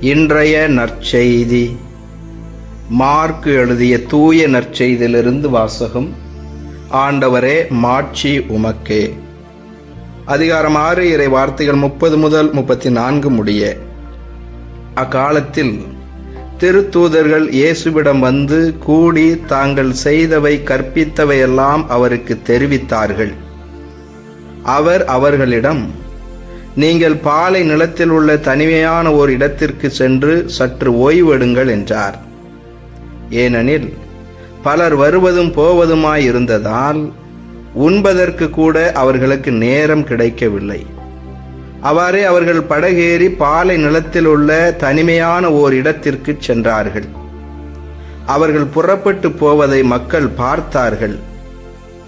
இன்றைய நற்செய்தி. மார்க்கு எழுதிய தூய நற்செய்தியிலிருந்து வாசகம் ஆண்டவரே மாட்சி உமக்கே. அதிகாரம் ஆறு இறை வார்த்தைகள் முப்பது முதல் முப்பத்தி நான்கு முடிய. அக்காலத்தில் திருத்தூதர்கள் இயேசுவிடம் வந்து கூடி தாங்கள் செய்தவை கற்பித்தவையெல்லாம் அவருக்கு தெரிவித்தார்கள். அவர் அவர்களிடம் நீங்கள் பாலை நிலத்தில் உள்ள தனிமையான ஓர் இடத்திற்கு சென்று சற்று ஓய்வெடுங்கள் என்றார். ஏனெனில் பலர் வருவதும் போவதுமாயிருந்ததால் உண்பதற்கு கூட அவர்களுக்கு நேரம் கிடைக்கவில்லை. அவ்வாறே அவர்கள் படகேறி பாலை நிலத்தில் உள்ள தனிமையான ஓர் இடத்திற்கு சென்றார்கள். அவர்கள் புறப்பட்டு போவதை மக்கள் பார்த்தார்கள்.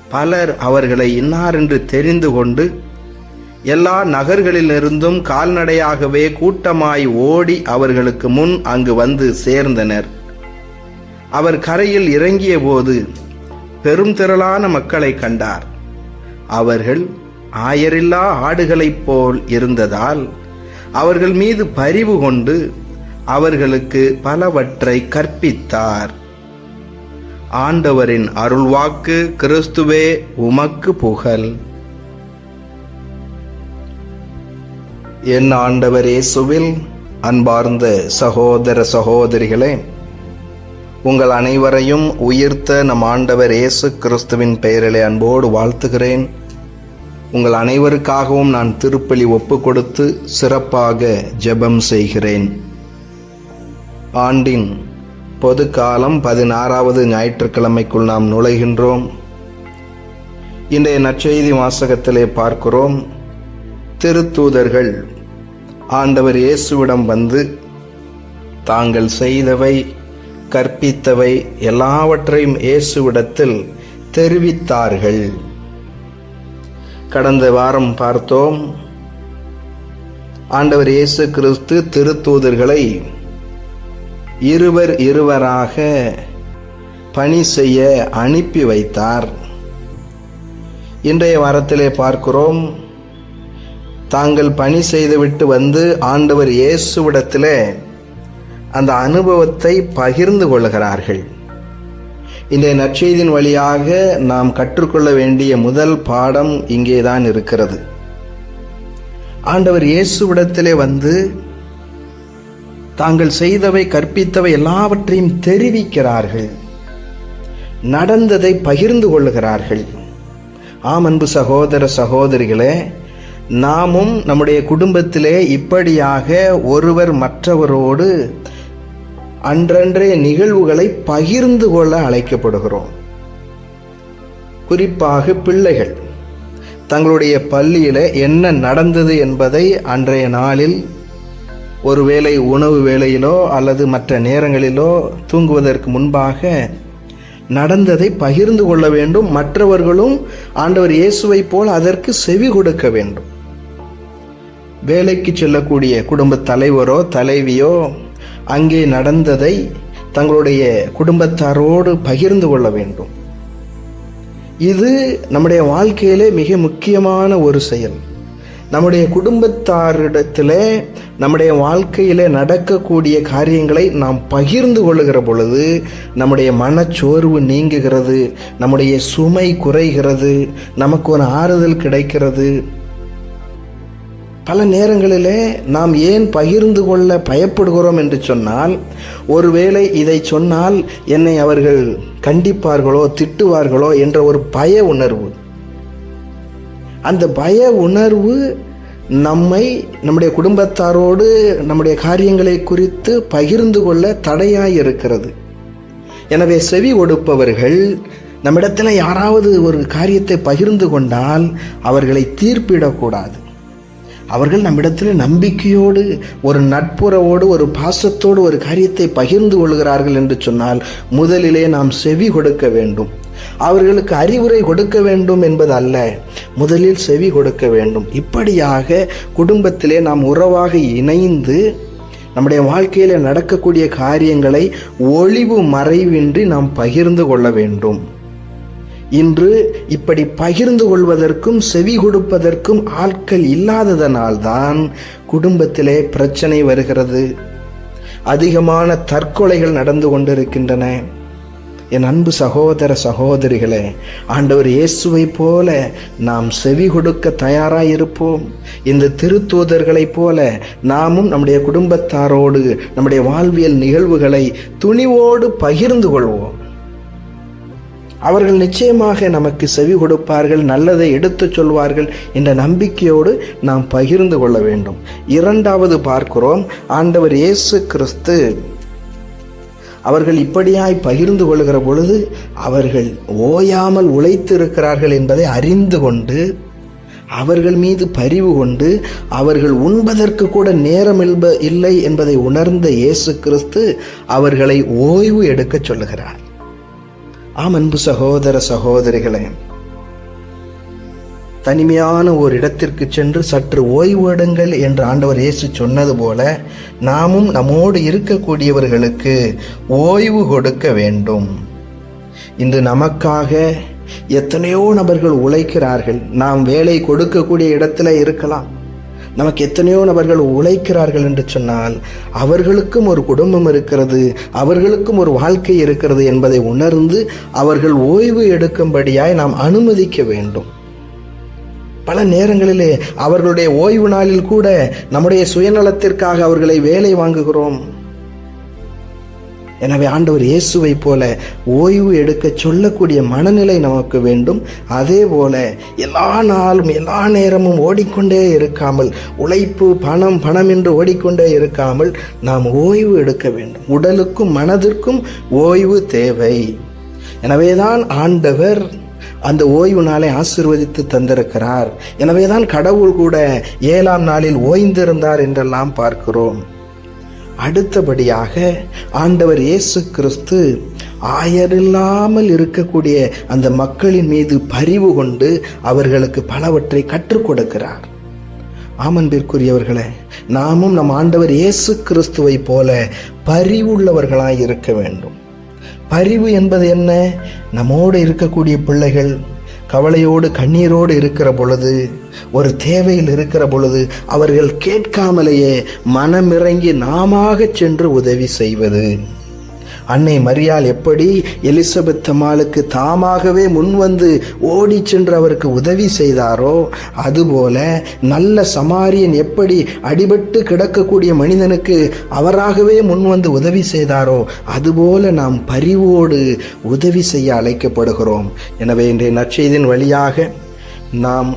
பலர் அவர்களை இன்னாரென்று தெரிந்து கொண்டு எல்லா நகர்களிலிருந்தும் கால்நடையாகவே கூட்டமாய் ஓடி அவர்களுக்கு முன் அங்கு வந்து சேர்ந்தனர். அவர் கரையில் இறங்கிய போது பெரும் திரளான மக்களை கண்டார். அவர்கள் ஆயரில்லா ஆடுகளைப் போல் இருந்ததால் அவர்கள் மீது பரிவு கொண்டு அவர்களுக்கு பலவற்றை கற்பித்தார். ஆண்டவரின் அருள்வாக்கு கிறிஸ்துவே உமக்கு புகழ். என் ஆண்டவர் இயேசுவில் அன்பார்ந்த சகோதர சகோதரிகளே உங்கள் அனைவரையும் உயிர்த்த நம் ஆண்டவர் இயேசு கிறிஸ்துவின் பெயரிலே அன்போடு வாழ்த்துகிறேன். உங்கள் அனைவருக்காகவும் நான் திருப்பலி ஒப்பு கொடுத்து சிறப்பாக ஜெபம் செய்கிறேன். ஆண்டின் பொது காலம் பதினாறாவது ஞாயிற்றுக்கிழமைக்குள் நாம் நுழைகின்றோம். இன்றைய நற்செய்தி வாசகத்திலே பார்க்கிறோம் திருத்தூதர்கள் ஆண்டவர் இயேசுவிடம் வந்து தாங்கள் செய்தவை கற்பித்தவை எல்லாவற்றையும் இயேசுவிடத்தில் தெரிவித்தார்கள். கடந்த வாரம் பார்த்தோம் ஆண்டவர் இயேசு கிறிஸ்து திருத்தூதர்களை இருவர் இருவராக பணி செய்ய அனுப்பி வைத்தார். இன்றைய வாரத்திலே பார்க்கிறோம் தாங்கள் பணி செய்துவிட்டு வந்து ஆண்டவர் இயேசுவிடத்தில் அந்த அனுபவத்தை பகிர்ந்து கொள்கிறார்கள் இன்றைய நற்செய்தியின் வழியாக நாம் கற்றுக்கொள்ள வேண்டிய முதல் பாடம் இங்கேதான் இருக்கிறது. ஆண்டவர் இயேசுவிடத்திலே வந்து தாங்கள் செய்தவை கற்பித்தவை எல்லாவற்றையும் தெரிவிக்கிறார்கள். நடந்ததை பகிர்ந்து கொள்ளுகிறார்கள். ஆம் அன்பு சகோதர சகோதரிகளே நாமும் நம்முடைய குடும்பத்திலே இப்படியாக ஒருவர் மற்றவரோடு அன்றன்றைய நிகழ்வுகளை பகிர்ந்து கொள்ள அழைக்கப்படுகிறோம். குறிப்பாக பிள்ளைகள் தங்களுடைய பள்ளியில் என்ன நடந்தது என்பதை அன்றைய நாளில் ஒருவேளை உணவு வேளையிலோ அல்லது மற்ற நேரங்களிலோ தூங்குவதற்கு முன்பாக நடந்ததை பகிர்ந்து கொள்ள வேண்டும். மற்றவர்களும் ஆண்டவர் இயேசுவை போல் அதற்கு செவி கொடுக்க வேண்டும். வேலைக்கு செல்லக்கூடிய குடும்ப தலைவரோ தலைவியோ அங்கே நடந்ததை தங்களுடைய குடும்பத்தாரோடு பகிர்ந்து கொள்ள வேண்டும். இது நம்முடைய வாழ்க்கையிலே மிக முக்கியமான ஒரு செயல். நம்முடைய குடும்பத்தாரிடத்தில் நம்முடைய வாழ்க்கையில் நடக்கக்கூடிய காரியங்களை நாம் பகிர்ந்து கொள்ளுகிற பொழுது நம்முடைய மனச்சோர்வு நீங்குகிறது நம்முடைய சுமை குறைகிறது நமக்கு ஒரு ஆறுதல் கிடைக்கிறது. பல நேரங்களிலே நாம் ஏன் பகிர்ந்து கொள்ள பயப்படுகிறோம் என்று சொன்னால் ஒருவேளை இதை சொன்னால் என்னை அவர்கள் கண்டிப்பார்களோ திட்டுவார்களோ என்ற ஒரு பய உணர்வு. அந்த பய உணர்வு நம்மை நம்முடைய குடும்பத்தாரோடு நம்முடைய காரியங்களை குறித்து பகிர்ந்து கொள்ள தடையாய் இருக்கிறது. எனவே செவி கொடுப்பவர்கள் நம்மிடத்தில் யாராவது ஒரு காரியத்தை பகிர்ந்து கொண்டால் அவர்களை தீர்ப்பிடக்கூடாது. அவர்கள் நம்மிடத்தில் நம்பிக்கையோடு ஒரு நட்புறவோடு ஒரு பாசத்தோடு ஒரு காரியத்தை பகிர்ந்து கொள்கிறார்கள் என்று சொன்னால் முதலிலே நாம் செவி கொடுக்க வேண்டும். அவர்களுக்கு அறிவுரை கொடுக்க வேண்டும் என்பது அல்ல முதலில் செவி கொடுக்க வேண்டும். இப்படியாக குடும்பத்திலே நாம் உறவாக இணைந்து நம்முடைய வாழ்க்கையில் நடக்கக்கூடிய காரியங்களை ஒளிவு மறைவின்றி நாம் பகிர்ந்து கொள்ள வேண்டும். இன்று இப்படி பகிர்ந்து கொள்வதற்கும் செவி கொடுப்பதற்கும் ஆட்கள் இல்லாததனால்தான் குடும்பத்திலே பிரச்சனை வருகிறது. அதிகமான தற்கொலைகள் நடந்து கொண்டிருக்கின்றன. என் அன்பு சகோதர சகோதரிகளே ஆண்டவர் இயேசுவை போல நாம் செவி கொடுக்க தயாராயிருப்போம். இந்த திருத்தூதர்களைப் போல நாமும் நம்முடைய குடும்பத்தாரோடு நம்முடைய வாழ்வியல் நிகழ்வுகளை துணிவோடு பகிர்ந்து கொள்வோம். அவர்கள் நிச்சயமாக நமக்கு செவி கொடுப்பார்கள் நல்லதை எடுத்துச் சொல்வார்கள் என்ற நம்பிக்கையோடு நாம் பகிர்ந்து கொள்ள வேண்டும். இரண்டாவது பார்க்கிறோம் ஆண்டவர் இயேசு கிறிஸ்து அவர்கள் இப்படியாய் பகிர்ந்து கொள்கிற பொழுது அவர்கள் ஓயாமல் உழைத்து இருக்கிறார்கள் என்பதை அறிந்து கொண்டு அவர்கள் மீது பரிவு கொண்டு அவர்கள் உண்பதற்கு கூட நேரம் இல்லை என்பதை உணர்ந்த இயேசு கிறிஸ்து அவர்களை ஓய்வு எடுக்கச் சொல்லுகிறார். ஆம் அன்பு சகோதர சகோதரிகளே தனிமையான ஒரு இடத்திற்கு சென்று சற்று ஓய்வெடுங்கள் என்று ஆண்டவர் இயேசு சொன்னது போல நாமும் நம்மோடு இருக்கக்கூடியவர்களுக்கு ஓய்வு கொடுக்க வேண்டும். இன்று நமக்காக எத்தனையோ நபர்கள் உழைக்கிறார்கள். நாம் வேலை கொடுக்கக்கூடிய இடத்துல இருக்கலாம். நமக்கு எத்தனையோ நபர்கள் உழைக்கிறார்கள் என்று சொன்னால் அவர்களுக்கும் ஒரு குடும்பம் இருக்கிறது அவர்களுக்கும் ஒரு வாழ்க்கை இருக்கிறது என்பதை உணர்ந்து அவர்கள் ஓய்வு எடுக்கும்படியாய் நாம் அனுமதிக்க வேண்டும். பல நேரங்களிலே அவர்களுடைய ஓய்வு நாளில் கூட நம்முடைய சுயநலத்திற்காக அவர்களை வேலை வாங்குகிறோம். எனவே ஆண்டவர் இயேசுவை போல ஓய்வு எடுக்க சொல்லக்கூடிய மனநிலை நமக்கு வேண்டும். அதே போல எல்லா நாளும் எல்லா நேரமும் ஓடிக்கொண்டே இருக்காமல் உழைப்பு பணம் பணம் என்று ஓடிக்கொண்டே இருக்காமல் நாம் ஓய்வு எடுக்க வேண்டும். உடலுக்கும் மனதிற்கும் ஓய்வு தேவை. எனவேதான் ஆண்டவர் அந்த ஓய்வு நாளை ஆசிர்வதித்து தந்திருக்கிறார். எனவேதான் கடவுள் கூட ஏழாம் நாளில் ஓய்ந்திருந்தார் என்றெல்லாம் பார்க்கிறோம். அடுத்தபடியாக ஆண்டவர் இயேசு கிறிஸ்து ஆயரில்லாமல் இருக்கக்கூடிய அந்த மக்களின் மீது பரிவு கொண்டு அவர்களுக்கு பலவற்றை கற்றுக் கொடுக்கிறார். ஆமன்பிற்குரியவர்களே நாமும் நம் ஆண்டவர் இயேசு கிறிஸ்துவை போல பரிவுள்ளவர்களாய் இருக்க வேண்டும். பரிவு என்பது என்ன? நம்மோடு இருக்கக்கூடிய பிள்ளைகள் கவலையோடு கண்ணீரோடு இருக்கிற பொழுது ஒரு தேவையில் இருக்கிற பொழுது அவர்கள் கேட்காமலேயே மனமிறங்கி நாமாக சென்று உதவி செய்வது. அன்னை மரியாள் எப்படி எலிசபெத் அம்மாளுக்கு தாமாகவே முன்வந்து ஓடிச் சென்று அவருக்கு உதவி செய்தாரோ அதுபோல நல்ல சமாரியன் எப்படி அடிபட்டு கிடக்கக்கூடிய மனிதனுக்கு அவராகவே முன்வந்து உதவி செய்தாரோ அதுபோல நாம் பரிவோடு உதவி செய்ய அழைக்கப்படுகிறோம். எனவே இன்றைய நற்செய்தின் வழியாக நாம்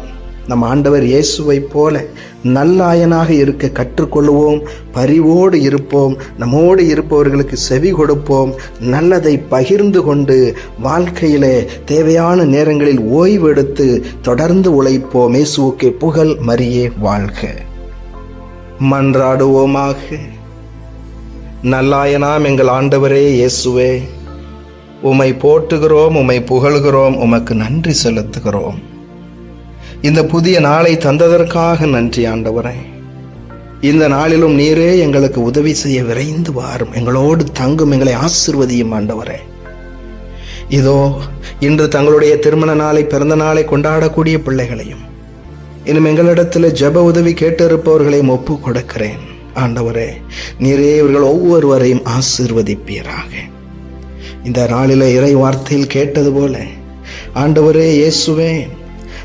நம் ஆண்டவர் இயேசுவைப் போல நல்லாயனாக இருக்க கற்றுக்கொள்வோம் பரிவோடு இருப்போம் நம்மோடு இருப்பவர்களுக்கு செவி கொடுப்போம் நல்லதை பகிர்ந்து கொண்டு வாழ்க்கையிலே தேவையான நேரங்களில் ஓய்வெடுத்து தொடர்ந்து உழைப்போம். இயேசுவுக்கு புகழ் மரியே வாழ்க. மன்றாடுவோமாக. நல்லாயனாம் எங்கள் ஆண்டவரே இயேசுவே. உம்மை போட்டுகிறோம் உமை புகழ்கிறோம் உமக்கு நன்றி செலுத்துகிறோம். இந்த புதிய நாளை தந்ததற்காக நன்றி ஆண்டவரே. இந்த நாளிலும் நீரே எங்களுக்கு உதவி செய்ய விரைந்து வாரும். எங்களோடு தங்கும் எங்களை ஆசிர்வதியும் ஆண்டவரே. இதோ இன்று தங்களுடைய திருமண நாளை பிறந்த நாளை கொண்டாடக்கூடிய பிள்ளைகளையும் இன்னும் எங்களிடத்தில் ஜெப உதவி கேட்டிருப்பவர்களையும் ஒப்பு கொடுக்கிறேன். ஆண்டவரே நீரே இவர்கள் ஒவ்வொருவரையும் ஆசிர்வதிப்பீராக. இந்த நாளில இறை வார்த்தையில் கேட்டது போல ஆண்டவரே இயேசுவேன்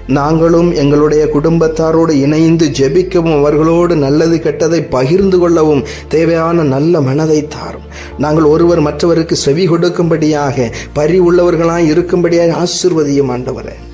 நாங்களும் எங்களுடைய குடும்பத்தாரோடு இணைந்து ஜெபிக்கவும் அவர்களோடு நல்லது கெட்டதை பகிர்ந்து கொள்ளவும் தேவையான நல்ல மனதை தாரும். நாங்கள் ஒருவர் மற்றவருக்கு செவி கொடுக்கும்படியாக பரி உள்ளவர்களாய் இருக்கும்படியாக ஆசிர்வதியும் ஆண்டவரே.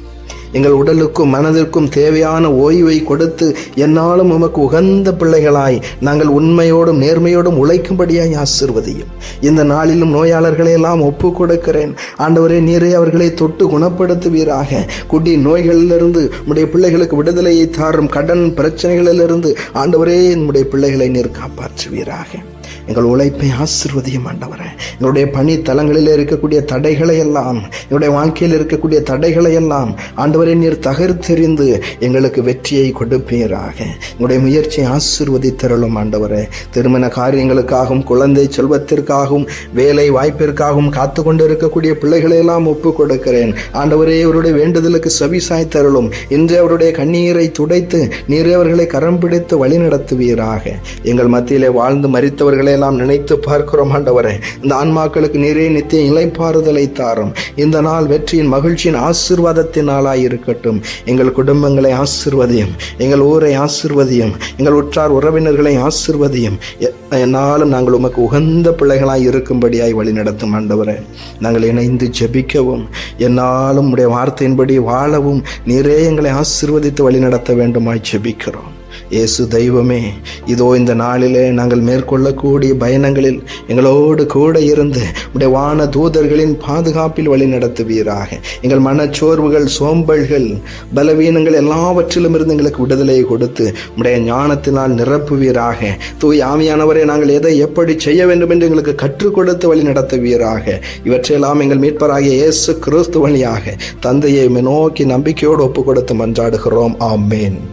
எங்கள் உடலுக்கும் மனதிற்கும் தேவையான ஓய்வை கொடுத்து என்னாலும் உமக்கு உகந்த பிள்ளைகளாய் நாங்கள் உண்மையோடும் நேர்மையோடும் உழைக்கும்படியாய் ஆசிர்வதியும். இந்த நாளிலும் நோயாளர்களை எல்லாம் ஒப்பு கொடுக்கிறேன். ஆண்டவரே நீரே அவர்களை தொட்டு குணப்படுத்துவீராக. குடி நோய்களிலிருந்து உடைய பிள்ளைகளுக்கு விடுதலையை தாரும் கடன் பிரச்சனைகளிலிருந்து ஆண்டவரே நம்முடைய பிள்ளைகளை நீர் காப்பாற்றுவீராக. எங்கள் உழைப்பை ஆசிர்வதியும் ஆண்டவரே. எங்களுடைய பணி தலங்களில் இருக்கக்கூடிய தடைகளை எல்லாம் எங்களுடைய வாழ்க்கையில் இருக்கக்கூடிய தடைகளை எல்லாம் ஆண்டவரை நீர் தகர்த்தெறிந்து எங்களுக்கு வெற்றியை கொடுப்பீராக. எங்களுடைய முயற்சியை ஆசிர்வதித்தருளும் ஆண்டவரே. திருமண காரியங்களுக்காகவும் குழந்தை செல்வத்திற்காகவும் வேலை வாய்ப்பிற்காகவும் காத்து கொண்டு இருக்கக்கூடிய பிள்ளைகளை எல்லாம் ஒப்பு கொடுக்கிறேன் ஆண்டவரே அவருடைய வேண்டுதலுக்கு செவி தருளும் இன்று அவருடைய கண்ணீரை துடைத்து நீரே அவர்களை கரம் பிடித்து வழி நடத்துவீராக எங்கள் மத்தியிலே வாழ்ந்து மறித்தவர்களை குடும்பங்களை எல்லாம் நினைத்து பார்க்கிறோம் ஆண்டவரே. இந்த ஆன்மாக்களுக்கு நிறைய நித்திய இலைப்பாறுதலை தாரும். இந்த நாள் வெற்றியின் மகிழ்ச்சியின் ஆசிர்வாதத்தின் நாளாக இருக்கட்டும். எங்கள் குடும்பங்களை ஆசிர்வதியும். எங்கள் ஊரை ஆசிர்வதியும். எங்கள் உற்றார் உறவினர்களை ஆசிர்வதியும். என்னாலும் நாங்கள் உமக்கு உகந்த பிள்ளைகளாக இருக்கும்படியாய் வழி நடத்தும் ஆண்டவரே. நாங்கள் இணைந்து ஜெபிக்கவும். என்னாலும் உடைய வார்த்தையின்படி வாழவும். நிறைய எங்களை ஆசிர்வதித்து வழி நடத்த வேண்டுமாய் ஜெபிக்கிறோம். இயேசு தெய்வமே இதோ இந்த நாளிலே நாங்கள் மேற்கொள்ளக்கூடிய பயணங்களில் எங்களோடு கூட இருந்து உடைய வான தூதர்களின் பாதுகாப்பில் வழி நடத்துவீராக. எங்கள் மனச்சோர்வுகள் சோம்பல்கள் பலவீனங்கள் எல்லாவற்றிலும் இருந்து எங்களுக்கு விடுதலையை கொடுத்து உடைய ஞானத்தினால் நிரப்புவீராக. தூய் ஆமியானவரை நாங்கள் எதை எப்படி செய்ய வேண்டும் என்று எங்களுக்கு கற்றுக் கொடுத்து வழி நடத்துவீராக. இவற்றையெல்லாம் எங்கள் மீட்பராகிய இயேசு கிறிஸ்து வழியாக தந்தையை நோக்கி நம்பிக்கையோடு ஒப்பு கொடுத்து மன்றாடுகிறோம். ஆமேன்.